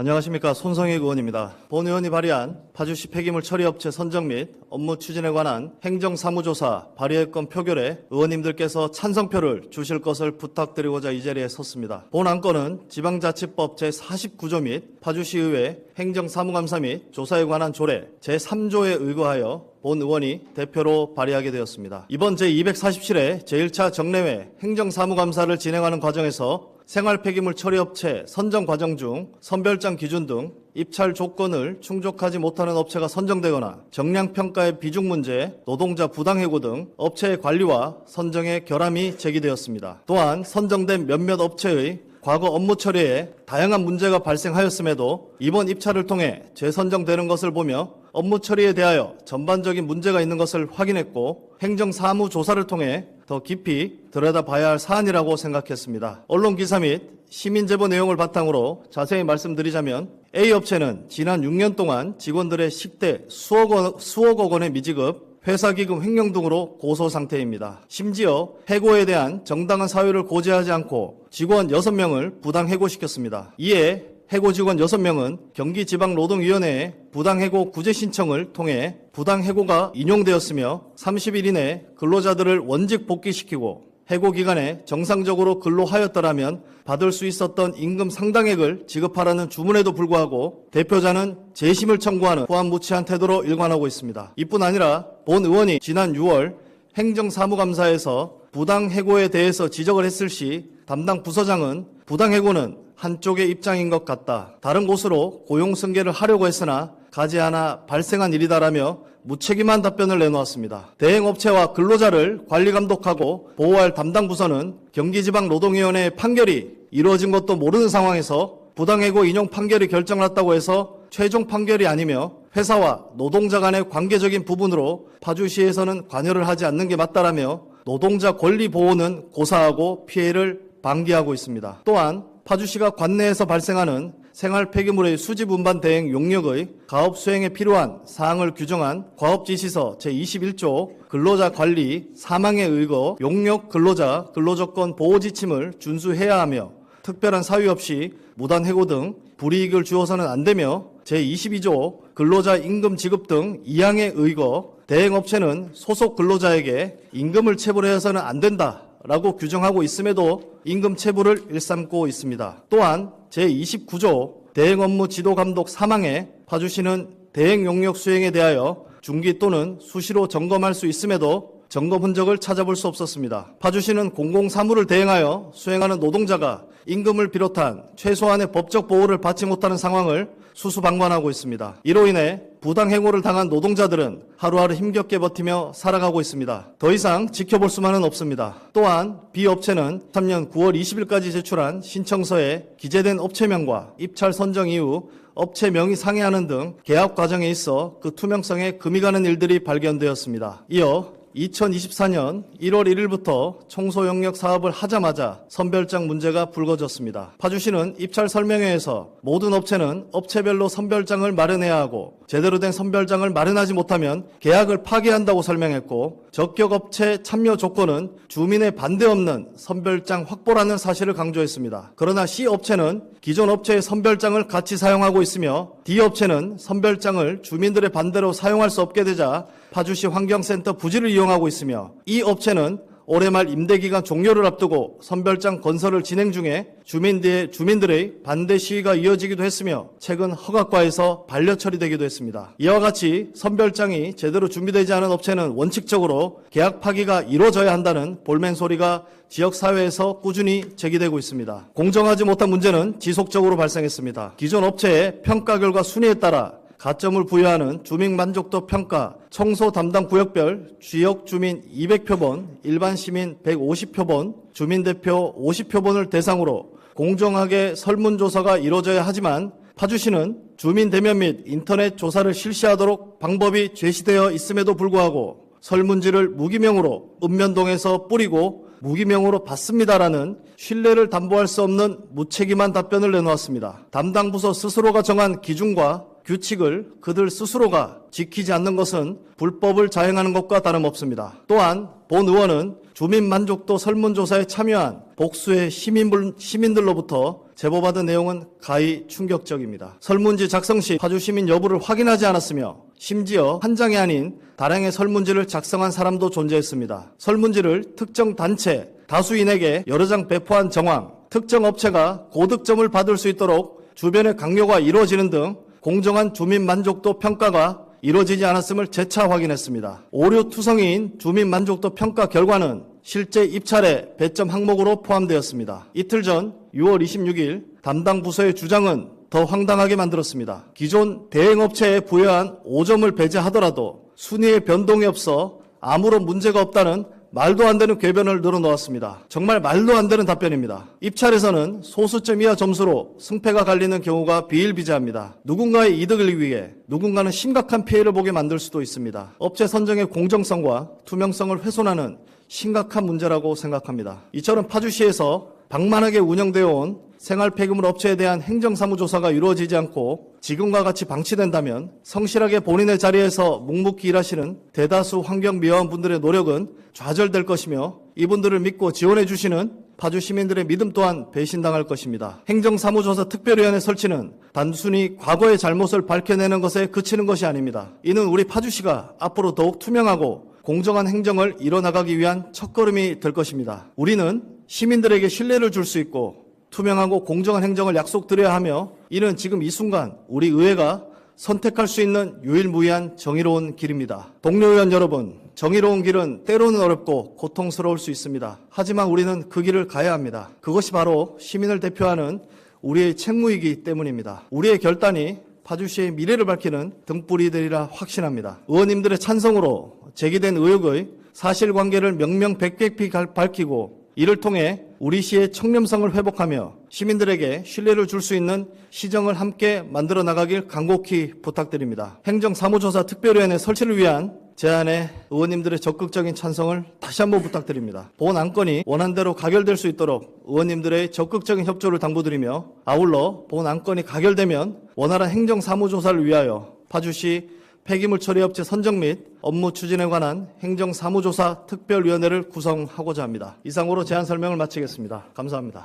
안녕하십니까 손성희 의원입니다. 본 의원이 발의한 파주시 폐기물 처리업체 선정 및 업무 추진에 관한 행정사무조사 발의권 표결에 의원님들께서 찬성표를 주실 것을 부탁드리고자 이 자리에 섰습니다. 본 안건은 지방자치법 제49조 및 파주시의회 행정사무감사 및 조사에 관한 조례 제3조에 의거하여 본 의원이 대표로 발의하게 되었습니다. 이번 제247회 제1차 정례회 행정사무감사를 진행하는 과정에서 생활 폐기물 처리 업체 선정 과정 중 선별장 기준 등 입찰 조건을 충족하지 못하는 업체가 선정되거나 정량 평가의 비중 문제, 노동자 부당 해고 등 업체의 관리와 선정의 결함이 제기되었습니다. 또한 선정된 몇몇 업체의 과거 업무 처리에 다양한 문제가 발생하였음에도 이번 입찰을 통해 재선정되는 것을 보며 업무 처리에 대하여 전반적인 문제가 있는 것을 확인했고 행정사무 조사를 통해 더 깊이 들여다봐야 할 사안이라고 생각했습니다. 언론 기사 및 시민 제보 내용을 바탕으로 자세히 말씀드리자면 A 업체는 지난 6년 동안 직원들의 10대 수억, 원, 수억억 원의 미지급 회사 기금 횡령 등으로 고소 상태입니다. 심지어 해고에 대한 정당한 사유를 고지하지 않고 직원 6명을 부당 해고시켰습니다. 이에 해고 직원 6명은 경기지방노동위원회에 부당해고 구제 신청을 통해 부당해고가 인용되었으며 30일 이내 근로자들을 원직 복귀시키고 해고 기간에 정상적으로 근로하였더라면 받을 수 있었던 임금 상당액을 지급하라는 주문에도 불구하고 대표자는 재심을 청구하는 후한무치한 태도로 일관하고 있습니다. 이뿐 아니라 본 의원이 지난 6월 행정사무감사에서 부당해고에 대해서 지적을 했을 시 담당 부서장은 부당해고는 한쪽의 입장인 것 같다. 다른 곳으로 고용 승계를 하려고 했으나 가지 하나 발생한 일이다라며 무책임한 답변을 내놓았습니다. 대행업체와 근로자를 관리 감독하고 보호할 담당 부서는 경기지방노동위원회의 판결이 이루어진 것도 모르는 상황에서 부당해고 인용 판결이 결정났다고 해서 최종 판결이 아니며 회사와 노동자 간의 관계적인 부분으로 파주시에서는 관여를 하지 않는 게 맞다라며 노동자 권리 보호는 고사하고 피해를 방기하고 있습니다. 또한 파주시가 관내에서 발생하는 생활 폐기물의 수집 운반 대행 용역의 가업 수행에 필요한 사항을 규정한 과업지시서 제21조 근로자 관리 사망에 의거 용역 근로자 근로조건 보호 지침을 준수해야 하며 특별한 사유 없이 무단 해고 등 불이익을 주어서는 안 되며 제22조 근로자 임금 지급 등 2항에 의거 대행업체는 소속 근로자에게 임금을 체불해서는 안 된다. 라고 규정하고 있음에도 임금 체불을 일삼고 있습니다. 또한 제29조 대행 업무 지도 감독 사망에 파주시는 대행 용역 수행에 대하여 중기 또는 수시로 점검할 수 있음에도 점검 흔적을 찾아볼 수 없었습니다. 파주시는 공공사무를 대행하여 수행하는 노동자가 임금을 비롯한 최소한의 법적 보호를 받지 못하는 상황을 수수방관하고 있습니다. 이로 인해 부당해고를 당한 노동자들은 하루하루 힘겹게 버티며 살아가고 있습니다. 더 이상 지켜볼 수만은 없습니다. 또한 B 업체는 3년 9월 20일까지 제출한 신청서에 기재된 업체명과 입찰 선정 이후 업체명이 상해하는 등 계약 과정에 있어 그 투명성에 금이 가는 일들이 발견되었습니다. 이어 2024년 1월 1일부터 청소 영역 사업을 하자마자 선별장 문제가 불거졌습니다. 파주시는 입찰 설명회에서 모든 업체는 업체별로 선별장을 마련해야 하고 제대로 된 선별장을 마련하지 못하면 계약을 파기한다고 설명했고 적격 업체 참여 조건은 주민의 반대 없는 선별장 확보라는 사실을 강조했습니다. 그러나 C 업체는 기존 업체의 선별장을 같이 사용하고 있으며 D 업체는 선별장을 주민들의 반대로 사용할 수 없게 되자 파주시 환경센터 부지를 이용하고 있으며 이 업체는 올해 말 임대 기간 종료를 앞두고 선별장 건설을 진행 중에 주민들의, 주민들의 반대 시위가 이어지기도 했으며 최근 허가과에서 반려 처리되기도 했습니다. 이와 같이 선별장이 제대로 준비되지 않은 업체는 원칙적으로 계약 파기가 이루어져야 한다는 볼멘 소리가 지역사회에서 꾸준히 제기되고 있습니다. 공정하지 못한 문제는 지속적으로 발생했습니다. 기존 업체의 평가 결과 순위에 따라 가점을 부여하는 주민 만족도 평가 청소 담당 구역별 지역 주민 200표본, 일반 시민 150표본, 주민 대표 50표본을 대상으로 공정하게 설문조사가 이루어져야 하지만 파주시는 주민 대면 및 인터넷 조사를 실시하도록 방법이 제시되어 있음에도 불구하고 설문지를 무기명으로 읍면동에서 뿌리고 무기명으로 받습니다라는 신뢰를 담보할 수 없는 무책임한 답변을 내놓았습니다. 담당 부서 스스로가 정한 기준과 규칙을 그들 스스로가 지키지 않는 것은 불법을 자행하는 것과 다름없습니다. 또한 본 의원은 주민 만족도 설문조사에 참여한 복수의 시민들, 시민들로부터 제보받은 내용은 가히 충격적입니다. 설문지 작성 시 파주 시민 여부를 확인하지 않았으며 심지어 한 장이 아닌 다량의 설문지를 작성한 사람도 존재했습니다. 설문지를 특정 단체 다수인에게 여러 장 배포한 정황, 특정 업체가 고득점을 받을 수 있도록 주변의 강요가 이루어지는 등 공정한 주민 만족도 평가가 이루어지지 않았음을 재차 확인했습니다. 오류 투성이인 주민 만족도 평가 결과는 실제 입찰의 배점 항목으로 포함되었습니다. 이틀 전 6월 26일 담당 부서의 주장은 더 황당하게 만들었습니다. 기존 대행업체에 부여한 5점을 배제하더라도 순위의 변동이 없어 아무런 문제가 없다는 말도 안 되는 궤변을 늘어놓았습니다. 정말 말도 안 되는 답변입니다. 입찰에서는 소수점 이하 점수로 승패가 갈리는 경우가 비일비재합니다. 누군가의 이득을 위해 누군가는 심각한 피해를 보게 만들 수도 있습니다. 업체 선정의 공정성과 투명성을 훼손하는 심각한 문제라고 생각합니다. 이처럼 파주시에서 방만하게 운영되어 온 생활 폐기물 업체에 대한 행정사무 조사가 이루어지지 않고 지금과 같이 방치된다면 성실하게 본인의 자리에서 묵묵히 일하시는 대다수 환경미화원분들의 노력은 좌절될 것이며 이분들을 믿고 지원해 주시는 파주 시민들의 믿음 또한 배신당할 것입니다. 행정사무조사 특별위원회 설치는 단순히 과거의 잘못을 밝혀내는 것에 그치는 것이 아닙니다. 이는 우리 파주시가 앞으로 더욱 투명하고 공정한 행정을 이뤄나가기 위한 첫걸음이 될 것입니다. 우리는 시민들에게 신뢰를 줄 수 있고 투명하고 공정한 행정을 약속드려야 하며 이는 지금 이 순간 우리 의회가 선택할 수 있는 유일무이한 정의로운 길입니다. 동료 의원 여러분, 정의로운 길은 때로는 어렵고 고통스러울 수 있습니다. 하지만 우리는 그 길을 가야 합니다. 그것이 바로 시민을 대표하는 우리의 책무이기 때문입니다. 우리의 결단이 파주시의 미래를 밝히는 등불이 되리라 확신합니다. 의원님들의 찬성으로 제기된 의혹의 사실관계를 명명백백히 갈- 밝히고 이를 통해 우리 시의 청렴성을 회복하며 시민들에게 신뢰를 줄 수 있는 시정을 함께 만들어 나가길 간곡히 부탁드립니다. 행정사무조사 특별위원회 설치를 위한 제안에 의원님들의 적극적인 찬성을 다시 한번 부탁드립니다. 본 안건이 원안대로 가결될 수 있도록 의원님들의 적극적인 협조를 당부드리며 아울러 본 안건이 가결되면 원활한 행정사무조사를 위하여 파주시 폐기물 처리업체 선정 및 업무 추진에 관한 행정사무조사 특별위원회를 구성하고자 합니다. 이상으로 제안 설명을 마치겠습니다. 감사합니다.